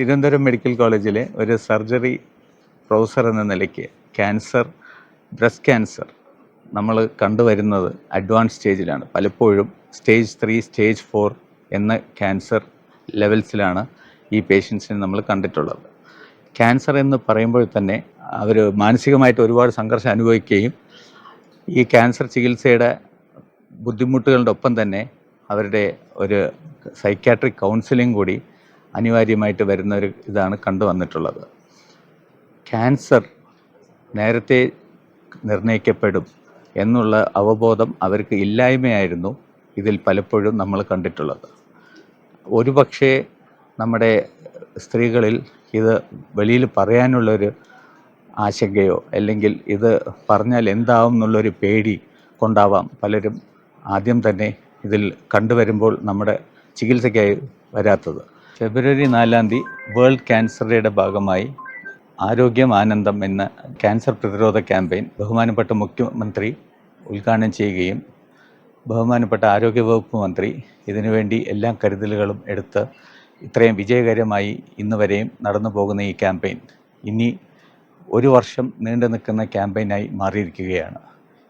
Thiruvananthapuram medical കോളേജിലെ ഒരു surgery professor എന്ന നിലയ്ക്ക് ക്യാൻസർ ബ്രസ്റ്റ് ക്യാൻസർ നമ്മൾ കണ്ടുവരുന്നത് അഡ്വാൻസ് സ്റ്റേജിലാണ്. പലപ്പോഴും സ്റ്റേജ് ത്രീ സ്റ്റേജ് ഫോർ എന്ന ക്യാൻസർ ലെവൽസിലാണ് ഈ പേഷ്യൻസിനെ നമ്മൾ കണ്ടിട്ടുള്ളത്. ക്യാൻസർ എന്ന് പറയുമ്പോൾ തന്നെ അവർ മാനസികമായിട്ട് ഒരുപാട് സംഘർഷം അനുഭവിക്കുകയും ഈ ക്യാൻസർ ചികിത്സയുടെ ബുദ്ധിമുട്ടുകളുടെ ഒപ്പം തന്നെ അവരുടെ ഒരു സൈക്കാട്രിക് കൗൺസിലിംഗ് കൂടി അനിവാര്യമായിട്ട് വരുന്ന ഒരു ഇതാണ് കണ്ടുവന്നിട്ടുള്ളത് ക്യാൻസർ നേരത്തെ നിർണയിക്കപ്പെടും എന്നുള്ള അവബോധം അവർക്ക് ഇല്ലായ്മയായിരുന്നു ഇതിൽ പലപ്പോഴും നമ്മൾ കണ്ടിട്ടുള്ളത്. ഒരുപക്ഷേ നമ്മുടെ സ്ത്രീകളിൽ ഇത് വെളിയിൽ പറയാനുള്ളൊരു ആശങ്കയോ അല്ലെങ്കിൽ ഇത് പറഞ്ഞാൽ എന്താവും എന്നുള്ളൊരു പേടി കൊണ്ടാവാം. പലരും ആദ്യം തന്നെ ഇതിൽ കണ്ടുവരുമ്പോൾ നമ്മുടെ ചികിത്സയ്ക്കായി വരാത്തത്. ഫെബ്രുവരി നാലാം തീയതി വേൾഡ് ക്യാൻസർ ഡേയുടെ ഭാഗമായി ആരോഗ്യം ആനന്ദം എന്ന ക്യാൻസർ പ്രതിരോധ ക്യാമ്പയിൻ ബഹുമാനപ്പെട്ട മുഖ്യമന്ത്രി ഉദ്ഘാടനം ചെയ്യുകയും ബഹുമാനപ്പെട്ട ആരോഗ്യവകുപ്പ് മന്ത്രി ഇതിനുവേണ്ടി എല്ലാ കരുതലുകളും എടുത്ത് ഇത്രയും വിജയകരമായി ഇന്ന് വരെയും നടന്നു പോകുന്ന ഈ ക്യാമ്പയിൻ ഇനി ഒരു വർഷം നീണ്ടു നിൽക്കുന്ന ക്യാമ്പയിനായി മാറിയിരിക്കുകയാണ്.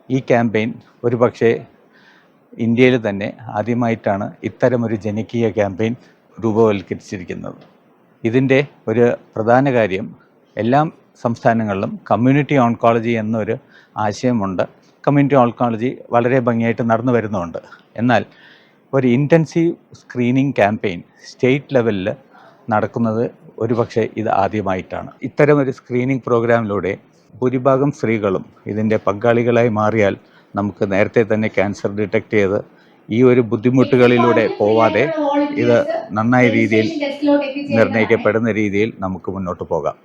ഈ ക്യാമ്പയിൻ ഒരുപക്ഷെ ഇന്ത്യയിൽ തന്നെ ആദ്യമായിട്ടാണ് ഇത്തരമൊരു ജനകീയ ക്യാമ്പയിൻ രൂപവൽക്കരിച്ചിരിക്കുന്നത്. ഇതിന്റെ ഒരു പ്രധാന കാര്യം എല്ലാ സംസ്ഥാനങ്ങളിലും കമ്മ്യൂണിറ്റി ഓൺകോളജി എന്നൊരു ആശയമുണ്ട്. കമ്മ്യൂണിറ്റി ഓൺകോളജി വളരെ ഭംഗിയായിട്ട് നടന്നു വരുന്നുണ്ട്. എന്നാൽ ഒരു ഇന്റൻസീവ് സ്ക്രീനിങ് ക്യാമ്പയിൻ സ്റ്റേറ്റ് ലെവലിൽ നടക്കുന്നത് ഒരുപക്ഷെ ഇത് ആദ്യമായിട്ടാണ്. ഇത്തരം ഒരു സ്ക്രീനിങ് പ്രോഗ്രാമിലൂടെ ഭൂരിഭാഗം സ്ത്രീകളും ഇതിന്റെ പങ്കാളികളായി മാറിയാൽ നമുക്ക് നേരത്തെ തന്നെ ക്യാൻസർ ഡിറ്റക്റ്റ് ചെയ്ത് ഈ ഒരു ബുദ്ധിമുട്ടുകളിലൂടെ പോവാതെ ഇത് നന്നായ രീതിയിൽ നിർണയിക്കപ്പെടുന്ന രീതിയിൽ നമുക്ക് മുന്നോട്ട് പോകാം.